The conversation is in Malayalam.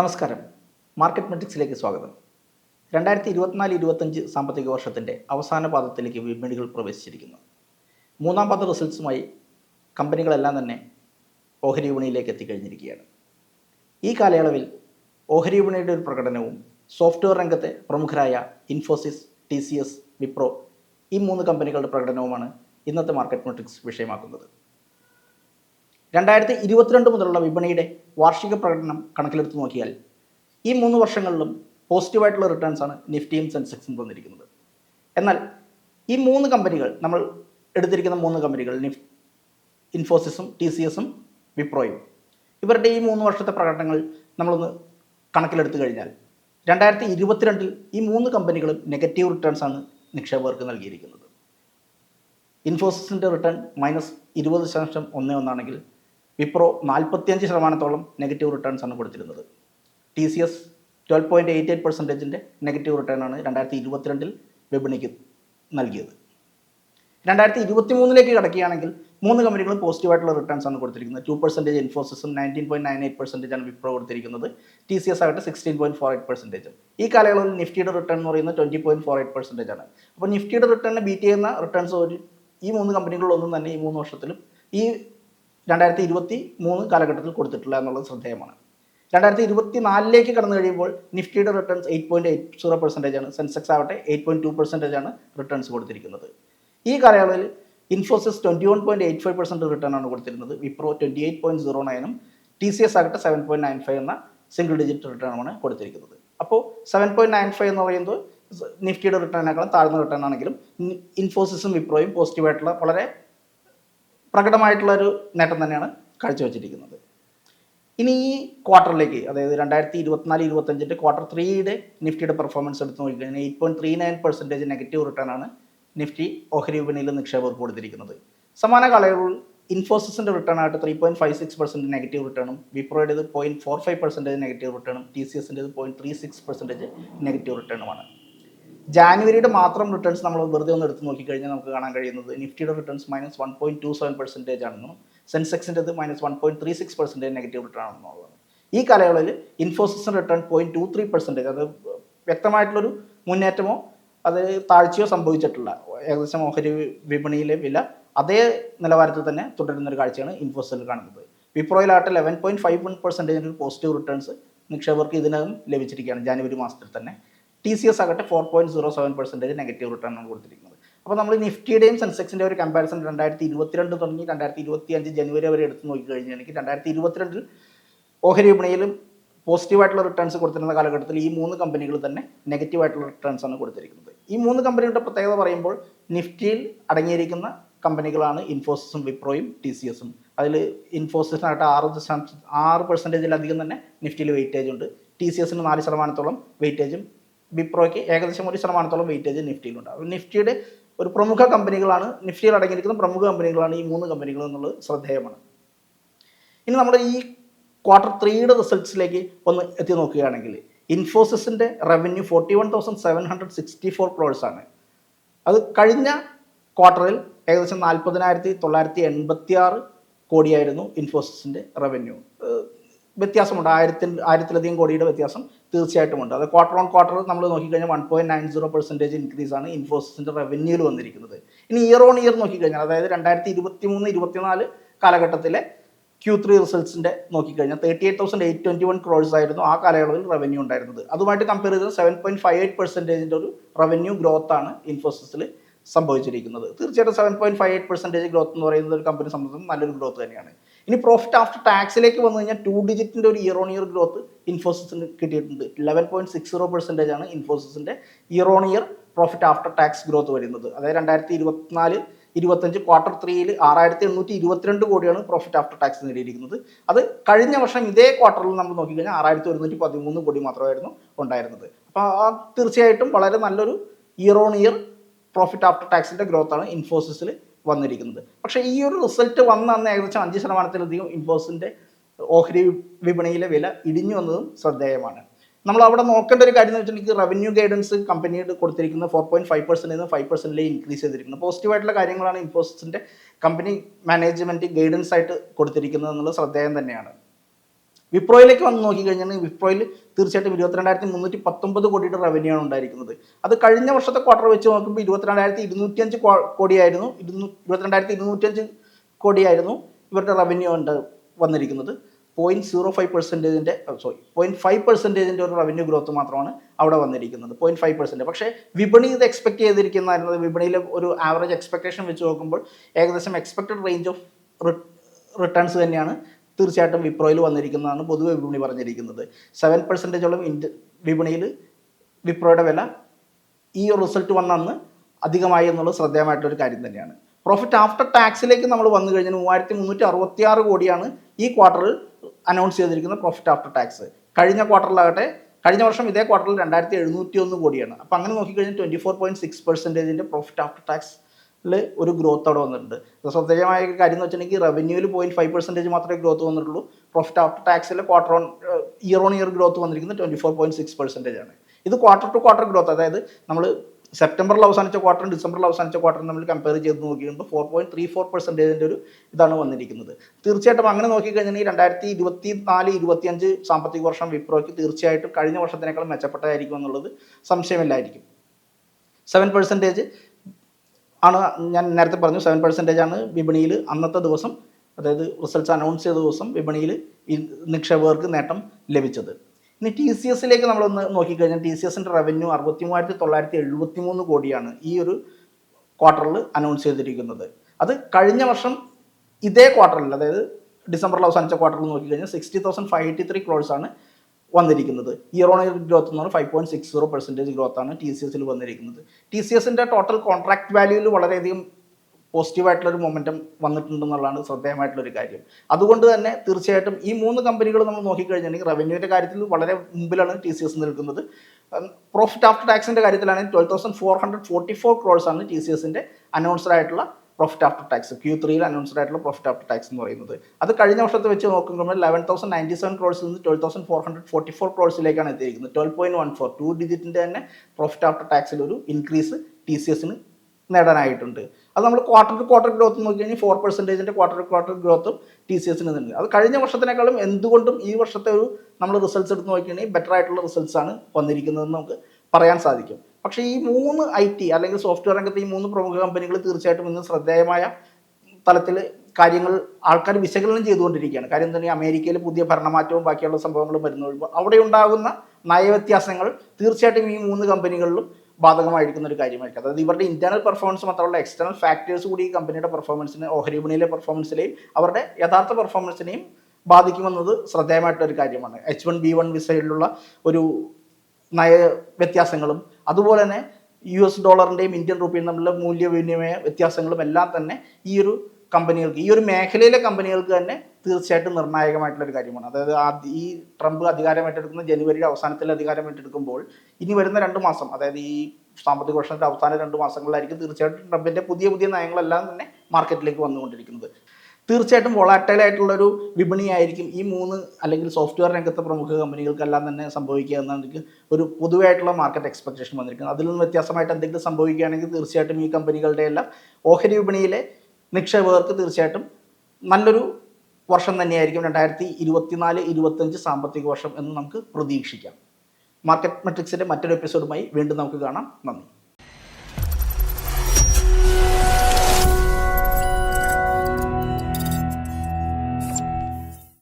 നമസ്കാരം. മാർക്കറ്റ് മെട്രിക്സിലേക്ക് സ്വാഗതം. രണ്ടായിരത്തി ഇരുപത്തിനാല് ഇരുപത്തഞ്ച് സാമ്പത്തിക വർഷത്തിന്റെ അവസാന പാദത്തിലേക്ക് വിപണികൾ പ്രവേശിച്ചിരിക്കുന്നു. മൂന്നാം പാദ റിസൾട്ട്സുമായി കമ്പനികളെല്ലാം തന്നെ ഓഹരി വിപണിയിലേക്ക് എത്തിക്കഴിഞ്ഞിരിക്കുകയാണ്. ഈ കാലയളവിൽ ഓഹരി വിപണിയുടെ ഒരു പ്രകടനവും സോഫ്റ്റ്വെയർ രംഗത്തെ പ്രമുഖരായ Infosys T C S Wipro ഈ മൂന്ന് കമ്പനികളുടെ പ്രകടനവുമാണ് ഇന്നത്തെ മാർക്കറ്റ് മെട്രിക്സ് വിഷയമാക്കുന്നത്. രണ്ടായിരത്തി ഇരുപത്തിരണ്ട് മുതലുള്ള വിപണിയുടെ വാർഷിക പ്രകടനം കണക്കിലെടുത്ത് നോക്കിയാൽ ഈ മൂന്ന് വർഷങ്ങളിലും പോസിറ്റീവായിട്ടുള്ള റിട്ടേൺസ് ആണ് നിഫ്റ്റിയും സെൻസെക്സും തന്നിരിക്കുന്നത്. എന്നാൽ ഈ മൂന്ന് കമ്പനികൾ നമ്മൾ എടുത്തിരിക്കുന്ന മൂന്ന് കമ്പനികൾ നിഫ് ഇൻഫോസിസും ടി സി എസും വിപ്രോയും ഇവരുടെ ഈ മൂന്ന് വർഷത്തെ പ്രകടനങ്ങൾ നമ്മളൊന്ന് കണക്കിലെടുത്ത് കഴിഞ്ഞാൽ രണ്ടായിരത്തി ഇരുപത്തിരണ്ടിൽ ഈ മൂന്ന് കമ്പനികളും നെഗറ്റീവ് റിട്ടേൺസ് ആണ് നിക്ഷേപകർക്ക് നൽകിയിരിക്കുന്നത്. ഇൻഫോസിസിന്റെ റിട്ടേൺ മൈനസ് ഇരുപത് ദശാംശം ഒന്ന് ഒന്നാണെങ്കിൽ വിപ്രോ നാൽപ്പത്തിയഞ്ച് ശതമാനത്തോളം നെഗറ്റീവ് റിട്ടേൺസ് ആണ് കൊടുത്തിരുന്നത്. T C S twelve point eight eight പെർസെന്റേജിന്റെ negative return ആണ് രണ്ടായിരത്തി ഇരുപത്തിരണ്ടിൽ വിപണിക്ക് നൽകിയത്. രണ്ടായിരത്തി ഇരുപത്തി മൂന്നിലേക്ക് കിടക്കുകയാണെങ്കിൽ മൂന്ന് കമ്പനികളും പോസിറ്റീവായിട്ടുള്ള റിട്ടേൺസ് ആണ് കൊടുത്തിരിക്കുന്നത്. Two percentage ഇൻഫോസിസും nineteen point nine eight percentage ആണ് വിപ്രോ കൊടുത്തിരിക്കുന്നത്. ടി സി എസ് ആകട്ടെ sixteen point four eight percentage ഈ കാലയളവിൽ നിഫ്റ്റിയുടെ റിട്ടേൺ എന്ന് പറയുന്നത് twenty point four eight percentage ആണ്. അപ്പോൾ നിഫ്റ്റിയുടെ റിട്ടേണിനെ ബീറ്റ് ചെയ്യുന്ന റിട്ടേൺസ് ഒരു ഈ മൂന്ന് കമ്പനികളിലൊന്നും തന്നെ ഈ മൂന്ന് വർഷത്തിലും ഈ രണ്ടായിരത്തി ഇരുപത്തി മൂന്ന് കാലഘട്ടത്തിൽ കൊടുത്തിട്ടില്ല എന്നുള്ളത് ശ്രദ്ധേയമാണ്. രണ്ടായിരത്തി ഇരുപത്തി നാലിലേക്ക് കടന്നു കഴിയുമ്പോൾ നിഫ്റ്റിയുടെ returns eight point eight zero percentage ആണ്. സെൻസെക്സ് ആവട്ടെ എയ്റ്റ് പോയിന്റ് ടു പെർസെന്റേജ് ആണ് റിട്ടേൺസ് കൊടുത്തിരിക്കുന്നത്. ഈ കാലയളവിൽ Infosys twenty one point eight five percent return ആണ് കൊടുത്തിരുന്നത്. Wipro twenty eight point zero നയനും T C S ആകട്ടെ സെവൻ പോയിന്റ് നയൻ ഫൈവ് എന്ന സിംഗിൾ ഡിജിറ്റ് റിട്ടേൺ ആണ് കൊടുത്തിരിക്കുന്നത്. അപ്പോൾ സെവൻ പോയിന്റ് നയൻ ഫൈവ് എന്ന് പറയുന്നത് നിഫ്റ്റിയുടെ റിട്ടേണിനേക്കാളും താഴ്ന്ന റിട്ടേൺ ആണെങ്കിലും ഇൻഫോസിസും വിപ്രോയും പോസിറ്റീവായിട്ടുള്ള വളരെ പ്രകടമായിട്ടുള്ള ഒരു നേട്ടം തന്നെയാണ് കാഴ്ചവെച്ചിരിക്കുന്നത് ഇനി ഈ ക്വാർട്ടറിലേക്ക് അതായത് രണ്ടായിരത്തി ഇരുപത്തിനാല് ഇരുപത്തഞ്ചിന്റെ ക്വാർട്ടർ ത്രീയുടെ നിഫ്റ്റിയുടെ പെർഫോമൻസ് എടുത്ത് നോക്കിക്കഴിഞ്ഞാൽ eight point three nine percentage negative return ആണ് നിഫ്റ്റി ഓഹരി വിപണിയിൽ നിക്ഷേപകർക്ക് കൊടുത്തിരിക്കുന്നത്. സമാന കാലയളവിൽ ഇൻഫോസിസിന്റെ റിട്ടേൺ ആയിട്ട് three point five six percent negative റിട്ടേണും വിപ്രോയുടേത് point four five percentage negative റിട്ടേണും T C എസിന്റെത് പോയിന്റ് ത്രീ സിക്സ് പെർസെന്റേജ് നെഗറ്റീവ് റിട്ടേണുമാണ്. ജാനുവരിയുടെ മാത്രം റിട്ടേൺസ് നമ്മൾ വെറുതെ ഒന്ന് എടുത്ത് നോക്കിക്കഴിഞ്ഞാൽ നമുക്ക് കാണാൻ കഴിയുന്നത് നിഫ്റ്റിയുടെ returns minus one point two seven percentage ആണെന്നും സെൻസെക്സിന്റെത് minus one point three six percentage negative return ആണെന്നുള്ളതാണ് ഈ കാലയളവിൽ Infosys return point two three percentage അത് വ്യക്തമായിട്ടുള്ളൊരു മുന്നേറ്റമോ അത് താഴ്ചയോ സംഭവിച്ചിട്ടില്ല. ഏകദേശം ഓഹരി വിപണിയിലെ വില അതേ നിലവാരത്തിൽ തന്നെ തുടരുന്ന ഒരു കാഴ്ചയാണ് ഇൻഫോസിൽ കാണുന്നത്. വിപ്രോയിലാട്ട് ലെവൻ പോയിന്റ് ഫൈവ് വൺ പെർസെന്റേജിന്റെ പോസിറ്റീവ് റിട്ടേൺസ് നിക്ഷേപകർക്ക് ഇതിനകം ലഭിച്ചിരിക്കുകയാണ് ജാനുവരി മാസത്തിൽ തന്നെ. ടി സി എസ് ആകട്ടെ four point zero seven percentage negative return ആണ് കൊടുത്തിരിക്കുന്നത്. അപ്പോൾ നമ്മൾ നിഫ്റ്റിയുടെയും സെൻസെക്സിന്റെ ഒരു കമ്പാരിസൺ രണ്ടായിരത്തി ഇരുപത്തിരണ്ട് തുടങ്ങി രണ്ടായിരത്തി ഇരുപത്തി അഞ്ച് ജനുവരി വരെ എടുത്ത് നോക്കിക്കഴിഞ്ഞാണെങ്കിൽ രണ്ടായിരത്തി ഇരുപത്തിരണ്ടിൽ ഓഹരി വിപണിയിലും പോസിറ്റീവായിട്ടുള്ള റിട്ടേൺസ് കൊടുത്തിരുന്ന കാലഘട്ടത്തിൽ ഈ മൂന്ന് കമ്പനികൾ തന്നെ നെഗറ്റീവായിട്ടുള്ള റിട്ടേൺസ് ആണ് കൊടുത്തിരിക്കുന്നത്. ഈ മൂന്ന് കമ്പനികളുടെ പ്രത്യേകത പറയുമ്പോൾ നിഫ്റ്റിയിൽ അടങ്ങിയിരിക്കുന്ന കമ്പനികളാണ് ഇൻഫോസിസും വിപ്രോയും ടി സി എസും അതിൽ ഇൻഫോസിസിനായിട്ട് ആറ് ദശാംശം ആറ് പെർസെന്റേജിലധികം തന്നെ നിഫ്റ്റിയിൽ വെയിറ്റേജ് ഉണ്ട്. ടി സി എസിന് നാല് ശതമാനത്തോളം വെയിറ്റേജും വിപ്രോയ്ക്ക് ഏകദേശം ഒരു ശതമാനത്തോളം വെയിറ്റേജ് നിഫ്റ്റിയിൽ ഉണ്ടാകും നിഫ്റ്റിയുടെ ഒരു പ്രമുഖ കമ്പനികളാണ് നിഫ്റ്റിയിൽ അടങ്ങിയിരിക്കുന്ന പ്രമുഖ കമ്പനികളാണ് ഈ മൂന്ന് കമ്പനികൾ എന്നുള്ളത് ശ്രദ്ധേയമാണ്. ഇനി നമ്മൾ ഈ ക്വാർട്ടർ ത്രീയുടെ റിസൾട്ട്സിലേക്ക് ഒന്ന് എത്തി നോക്കുകയാണെങ്കിൽ ഇൻഫോസിസിന്റെ revenue forty one thousand seven hundred sixty four crores ആണ്. അത് കഴിഞ്ഞ ക്വാർട്ടറിൽ ഏകദേശം നാൽപ്പതിനായിരത്തി തൊള്ളായിരത്തി എൺപത്തി ആറ് കോടിയായിരുന്നു ഇൻഫോസിസിന്റെ റവന്യൂ വ്യത്യാസമുണ്ട്. ആയിരത്തിൽ ആയിരത്തിലധികം കോടിയുടെ വ്യത്യാസം തീർച്ചയായിട്ടും ഉണ്ട്. അത് ക്വാർട്ടർ ഓൺ ക്വാർട്ടർ നമ്മൾ നോക്കിക്കഴിഞ്ഞാൽ one point nine zero percentage increase ആണ് ഇൻഫോസിസിന്റെ റവന്യൂവിൽ വന്നിരിക്കുന്നത്. ഇനി ഇയർ ഓൺ ഇയർ നോക്കിക്കഴിഞ്ഞാൽ അതായത് രണ്ടായിരത്തി ഇരുപത്തി മൂന്ന് ഇരുപത്തിനാല് കാലഘട്ടത്തിലെ ക്യൂ ത്രീ റിസൾട്ട്സിന്റെ നോക്കിക്കഴിഞ്ഞാൽ thirty eight thousand eight twenty one crores ആയിരുന്നു ആ കാലയളവിൽ റവന്യൂ ഉണ്ടായിരുന്നത്. അതുമായിട്ട് കമ്പയർ ചെയ്ത് സെവൻ പോയിന്റ് ഫൈവ് എയ്റ്റ് പെർസെന്റേജിന്റെ ഒരു റവന്യൂ ഗ്രോത്ത് ആണ് ഇൻഫോസിസിൽ സംഭവിച്ചിരിക്കുന്നത്. തീർച്ചയായിട്ടും seven point five eight percentage growth എന്ന് പറയുന്നത് ഒരു കമ്പനി സംബന്ധിച്ചും നല്ലൊരു ഗ്രോത്ത് തന്നെയാണ്. ഇനി പ്രോഫിറ്റ് ആഫ്റ്റർ ടാക്സിലേക്ക് വന്നു കഴിഞ്ഞാൽ ടു ഡിജിറ്റിന്റെ ഒരു ഇയർ ഓൺ ഇയർ ഗ്രോത്ത് ഇൻഫോസിസിന് കിട്ടിയിട്ടുണ്ട്. Eleven point six zero percentage ആണ് ഇൻഫോസിസിന്റെ year on year profit after tax growth വരുന്നത്. അതായത് രണ്ടായിരത്തി ഇരുപത്തിനാല് ഇരുപത്തഞ്ച് ക്വാർട്ടർ ത്രീയിൽ ആറായിരത്തി എണ്ണൂറ്റി ഇരുപത്തിരണ്ട് കോടിയാണ് പ്രോഫിറ്റ് ആഫ്റ്റർ ടാക്സ് നേടിയിരിക്കുന്നത്. അത് കഴിഞ്ഞ വർഷം ഇതേ ക്വാർട്ടറിൽ നമ്മൾ നോക്കിക്കഴിഞ്ഞാൽ ആറായിരത്തി ഒരുന്നൂറ്റി പതിമൂന്ന് കോടി മാത്രമായിരുന്നു ഉണ്ടായിരുന്നത്. അപ്പോൾ ആ തീർച്ചയായിട്ടും വളരെ നല്ലൊരു year on year profit after ടാക്സിന്റെ ഗ്രോത്താണ് ഇൻഫോസിസിൽ വന്നിരിക്കുന്നത്. പക്ഷേ ഈ ഒരു റിസൾട്ട് വന്ന അന്ന് ഏകദേശം അഞ്ച് ശതമാനത്തിലധികം ഇമ്പോസിന്റെ ഓഹരി വിപണിയിലെ വില ഇടിഞ്ഞു വന്നതും ശ്രദ്ധേയമാണ്. നമ്മൾ അവിടെ നോക്കേണ്ട ഒരു കാര്യം എന്ന് വെച്ചിട്ടുണ്ടെങ്കിൽ റവന്യൂ ഗൈഡൻസ് കമ്പനിയുടെ കൊടുത്തിരിക്കുന്നത് ഫോർ പോയിന്റ് ഫൈവ് പെർസെന്റ് നിന്ന് ഫൈവ് പെർസെന്റിലേ ഇൻക്രീസ് ചെയ്തിരിക്കുന്നത് പോസിറ്റീവായിട്ടുള്ള കാര്യങ്ങളാണ് ഇൻഫോസിസിന്റെ കമ്പനി മാനേജ്മെന്റ് ഗൈഡൻസ് ആയിട്ട് കൊടുത്തിരിക്കുന്നത് എന്നുള്ളത് ശ്രദ്ധേയം തന്നെയാണ്. വിപ്രോയിലേക്ക് വന്ന് നോക്കിക്കഴിഞ്ഞാൽ വിപ്രോയിൽ തീർച്ചയായിട്ടും ഇരുപത്തിരണ്ടായിരത്തി മുന്നൂറ്റി പത്തൊമ്പത് കോടിയുടെ റവന്യൂ ആണ് ഉണ്ടായിരിക്കുന്നത്. അത് കഴിഞ്ഞ വർഷത്തെ ക്വാർട്ടർ വെച്ച് നോക്കുമ്പോൾ ഇരുപത്തിരണ്ടായിരത്തി ഇരുന്നൂറ്റിയഞ്ച് കോടിയായിരുന്നു. ഇരുന്നൂ ഇരുപത്തിരണ്ടായിരത്തി ഇരുന്നൂറ്റഞ്ച് കോടിയായിരുന്നു ഇവരുടെ റവന്യൂ ഉണ്ട് വന്നിരിക്കുന്നത്. പോയിന്റ് സീറോ ഫൈവ് പെർസെന്റേജിന്റെ സോറി പോയിന്റ് ഫൈവ് പെർസെന്റേജിന്റെ ഒരു റവന്യൂ ഗ്രോത്ത് മാത്രമാണ് അവിടെ വന്നിരിക്കുന്നത്. പോയിന്റ് ഫൈവ് പെർസെന്റ് പക്ഷേ വിപണി ഇത് എക്സ്പെക്ട് ചെയ്തിരിക്കുന്നതായിരുന്നത് വിപണിയിലെ ഒരു ആവറേജ് എക്സ്പെക്ടേഷൻ വെച്ച് നോക്കുമ്പോൾ ഏകദേശം എക്സ്പെക്റ്റഡ് റേഞ്ച് ഓഫ് റിട്ടേൺസ് തന്നെയാണ്. തീർച്ചയായിട്ടും വിപ്രോയിൽ വന്നിരിക്കുന്നതാണ് പൊതുവെ വിപണി പറഞ്ഞിരിക്കുന്നത്. സെവൻ പെർസെന്റേജോളം ഇൻഡ് വിപണിയിൽ വിപ്രോയുടെ വില ഈ ഒരു റിസൾട്ട് വന്ന അന്ന് അധികമായി എന്നുള്ളത് ശ്രദ്ധേയമായിട്ടൊരു കാര്യം തന്നെയാണ്. പ്രോഫിറ്റ് ആഫ്റ്റർ ടാക്സിലേക്ക് നമ്മൾ വന്നു കഴിഞ്ഞാൽ മൂവായിരത്തി മുന്നൂറ്റി അറുപത്തി ആറ് കോടിയാണ് ഈ ക്വാർട്ടറിൽ അനൗൺസ് ചെയ്തിരിക്കുന്ന പ്രോഫിറ്റ് ആഫ്റ്റർ ടാക്സ് കഴിഞ്ഞ ക്വാർട്ടറിലാകട്ടെ കഴിഞ്ഞ വർഷം ഇതേ ക്വാർട്ടറിൽ രണ്ടായിരത്തി എഴുന്നൂറ്റി ഒന്ന് കോടിയാണ്. അപ്പോൾ അങ്ങനെ നോക്കിക്കഴിഞ്ഞാൽ ട്വന്റി ഫോർ പോയിന്റ് സിക്സ് പെർസെന്റേജിന്റെ പ്രോഫിറ്റ് ആഫ്റ്റർ ടാക്സിൽ ഒരു ഗ്രോത്ത് അവിടെ വന്നിട്ടുണ്ട്. ശ്രദ്ധേയമായ കാര്യം എന്ന് വെച്ചിട്ടുണ്ടെങ്കിൽ റവന്യൂവിൽ പോയിന്റ് ഫൈവ് പെർസെന്റേജ് മാത്രമേ ഗ്രോത്ത് വന്നിട്ടുള്ളൂ. Profit after ടാക്സിൽ quarter on year on year growth വന്നിരിക്കുന്നത് twenty four point six percentage ആണ്. ഇത് ക്വാർട്ടർ ടു ക്വാർട്ടർ ഗ്രോത്ത് അതായത് നമ്മൾ സെപ്റ്റംബറിൽ അവസാനിച്ച ക്വാർട്ടറും ഡിസംബറിൽ അവസാനിച്ച ക്വാർട്ടറും നമ്മൾ കമ്പയർ ചെയ്ത് നോക്കിയുമ്പോൾ ഫോർ പോയിന്റ് ത്രീ ഫോർ പെർസെന്റേജിന്റെ ഒരു ഇതാണ് വന്നിരിക്കുന്നത്. തീർച്ചയായിട്ടും അങ്ങനെ നോക്കിക്കഴിഞ്ഞാൽ രണ്ടായിരത്തി ഇരുപത്തി നാല് ഇരുപത്തിയഞ്ച് സാമ്പത്തിക വർഷം വിപ്രോയ്ക്ക് തീർച്ചയായിട്ടും കഴിഞ്ഞ വർഷത്തിനേക്കാൾ മെച്ചപ്പെട്ടതായിരിക്കും എന്നുള്ളത് സംശയമില്ലായിരിക്കും. സെവൻ പെർസെന്റേജ് ആണ് ഞാൻ നേരത്തെ പറഞ്ഞു സെവൻ പെർസെന്റേജ് ആണ് വിപണിയിൽ അന്നത്തെ ദിവസം അതായത് റിസൾട്ട്സ് അനൗൺസ് ചെയ്ത ദിവസം വിപണിയിൽ ഈ നിക്ഷേപകർക്ക് നേട്ടം ലഭിച്ചത്. ഇനി ടി സി എസിലേക്ക് നമ്മളൊന്ന് നോക്കിക്കഴിഞ്ഞാൽ ടി സി എസിന്റെ റവന്യൂ അറുപത്തി മൂവായിരത്തി തൊള്ളായിരത്തി എഴുപത്തി മൂന്ന് കോടിയാണ് ഈ ഒരു ക്വാർട്ടറിൽ അനൗൺസ് ചെയ്തിരിക്കുന്നത്. അത് കഴിഞ്ഞ വർഷം ഇതേ ക്വാർട്ടറിൽ അതായത് ഡിസംബറിൽ അവസാനിച്ച ക്വാർട്ടറിൽ നോക്കിക്കഴിഞ്ഞാൽ sixty thousand five eighty three ക്രോഴ്സാണ് ആണ് വന്നിരിക്കുന്നത്. ഇയർ ഓൺ ഇയർ ഗ്രോത്ത് എന്ന് പറഞ്ഞാൽ five point six zero percentage growth ആണ് ടി സി എസിൽ വന്നിരിക്കുന്നത്. ടി സി എസിന്റെ ടോട്ടൽ കോൺട്രാക്ട് വാല്യൂവിൽ വളരെയധികം പോസിറ്റീവായിട്ടുള്ളൊരു മൊമെന്റം വന്നിട്ടുണ്ടെന്നുള്ളതാണ് ശ്രദ്ധേയമായിട്ടുള്ളൊരു കാര്യം. അതുകൊണ്ട് തന്നെ തീർച്ചയായിട്ടും ഈ മൂന്ന് കമ്പനികൾ നമ്മൾ നോക്കിക്കഴിഞ്ഞിട്ടുണ്ടെങ്കിൽ റവന്യൂവിന്റെ കാര്യത്തിൽ വളരെ മുമ്പിലാണ് ടി സി എസ് നിൽക്കുന്നത്. പ്രോഫിറ്റ് ആഫ്റ്റർ ടാക്സിന്റെ കാര്യത്തിലാണെങ്കിൽ twelve thousand four hundred forty four crores ആണ് ടി സി എസിന്റെ അനൗൺസ്ഡ് ആയിട്ടുള്ള പ്രോഫിറ്റ് ആഫ്റ്റർ ടാക്സ് ക്യൂ ത്രീയിൽ അനൗൺസ്ഡ് ആയിട്ടുള്ള പ്രോഫിറ്റ് ആഫ്റ്റർ ടാക്സ് എന്ന് പറയുന്നത്. അത് കഴിഞ്ഞ വർഷത്തെ വെച്ച് നോക്കുമ്പോൾ ലെവൻ തൗസൻഡ് നയന്റി സെവൻ ക്രോഡ്സിൽ നിന്ന് twelve thousand four hundred forty four ക്രോഡ്സിലേക്കാണ് എത്തിയിരിക്കുന്നത്. Twelve point one four two ഡിജിറ്റിന്റെ തന്നെ പ്രോഫിറ്റ് ആഫ്റ്റർ ടാക്സിൽ ഒരു ഇൻക്രീസ് ടി സി എസിന് നേടാനായിട്ടുണ്ട്. അത് നമ്മൾ ക്വാർട്ടർ ടു ക്വാർട്ടർ ഗ്രോത്ത് നോക്കി കഴിഞ്ഞാൽ ഫോർ പെർസെന്റേജിന്റെ ക്വാർട്ടർ ടു ക്വാർട്ടർ ഗ്രോത്തും ടി സി എസിന് ഉണ്ട് അത് കഴിഞ്ഞ വർഷത്തിനേക്കാളും എന്തുകൊണ്ടും ഈ വർഷത്തെ ഒരു നമ്മൾ റിസൾട്ട്സ് എടുത്ത് നോക്കിക്കഴിഞ്ഞാൽ ബെറ്റർ ആയിട്ടുള്ള റിസൾട്ട്സ് ആണ് വന്നിരിക്കുന്നതെന്ന് നമുക്ക് പറയാൻ സാധിക്കും. പക്ഷേ ഈ മൂന്ന് ഐ ടി അല്ലെങ്കിൽ സോഫ്റ്റ്വെയർ രംഗത്ത് ഈ മൂന്ന് പ്രമുഖ കമ്പനികൾ തീർച്ചയായിട്ടും ഇന്ന് ശ്രദ്ധേയമായ തലത്തിൽ കാര്യങ്ങൾ ആൾക്കാർ വിശകലനം ചെയ്തുകൊണ്ടിരിക്കുകയാണ്. കാര്യം തന്നെ അമേരിക്കയിൽ പുതിയ ഭരണമാറ്റവും ബാക്കിയുള്ള സംഭവങ്ങളും വരുന്ന കഴിയുമ്പോൾ അവിടെ ഉണ്ടാകുന്ന നയവ്യത്യാസങ്ങൾ തീർച്ചയായിട്ടും ഈ മൂന്ന് കമ്പനികളിലും ബാധകമായിരിക്കുന്ന ഒരു കാര്യമായിരിക്കും. അതായത് ഇവരുടെ ഇന്റേണൽ പെർഫോമൻസ് മാത്രമല്ല എക്സ്റ്റേണൽ ഫാക്ടേഴ്സ് കൂടി ഈ കമ്പനിയുടെ പെർഫോമൻസിനെ ഓഹരി വിപണിയിലെ പെർഫോമൻസിലെയും അവരുടെ യഥാർത്ഥ പെർഫോമൻസിനെയും ബാധിക്കുമെന്നത് ഒരു കാര്യമാണ്. എച്ച് വൺ ബി വൺ വിസയിലുള്ള ഒരു നയ വ്യത്യാസങ്ങളും അതുപോലെ തന്നെ യു എസ് ഡോളറിന്റെയും ഇന്ത്യൻ റുപ്പിയും തമ്മിലുള്ള മൂല്യവിനിമയ വ്യത്യാസങ്ങളും എല്ലാം തന്നെ ഈ ഒരു കമ്പനികൾക്ക് ഈ ഒരു മേഖലയിലെ കമ്പനികൾക്ക് തന്നെ തീർച്ചയായിട്ടും നിർണായകമായിട്ടുള്ള ഒരു കാര്യമാണ്. അതായത് ഈ ട്രംപ് അധികാരം ഏറ്റെടുക്കുന്ന ജനുവരിയുടെ അവസാനത്തിൽ അധികാരം ഏറ്റെടുക്കുമ്പോൾ ഇനി വരുന്ന രണ്ട് മാസം അതായത് ഈ സാമ്പത്തിക വർഷത്തിന്റെ അവസാന രണ്ട് മാസങ്ങളിലായിരിക്കും തീർച്ചയായിട്ടും ട്രംപിന്റെ പുതിയ പുതിയ നയങ്ങളെല്ലാം തന്നെ മാർക്കറ്റിലേക്ക് വന്നുകൊണ്ടിരിക്കുന്നത്. തീർച്ചയായിട്ടും വോളാറ്റൈൽ ആയിട്ടുള്ള ഒരു വിപണിയായിരിക്കും ഈ മൂന്ന് അല്ലെങ്കിൽ സോഫ്റ്റ്വെയർ രംഗത്തെ പ്രമുഖ കമ്പനികൾക്കെല്ലാം തന്നെ സംഭവിക്കുക എന്നാണ് എനിക്ക് ഒരു പൊതുവായിട്ടുള്ള മാർക്കറ്റ് എക്സ്പെക്ടേഷൻ വന്നിരിക്കുന്നത്. അതിൽ നിന്ന് വ്യത്യാസമായിട്ട് എന്തെങ്കിലും സംഭവിക്കുകയാണെങ്കിൽ തീർച്ചയായിട്ടും ഈ കമ്പനികളുടെ എല്ലാം ഓഹരി വിപണിയിലെ നിക്ഷേപകർക്ക് തീർച്ചയായിട്ടും നല്ലൊരു വർഷം തന്നെയായിരിക്കും രണ്ടായിരത്തി ഇരുപത്തിനാല് ഇരുപത്തഞ്ച് സാമ്പത്തിക വർഷം എന്ന് നമുക്ക് പ്രതീക്ഷിക്കാം. മാർക്കറ്റ് മെട്രിക്സിന്റെ മറ്റൊരു എപ്പിസോഡുമായി വീണ്ടും നമുക്ക് കാണാം. നന്ദി.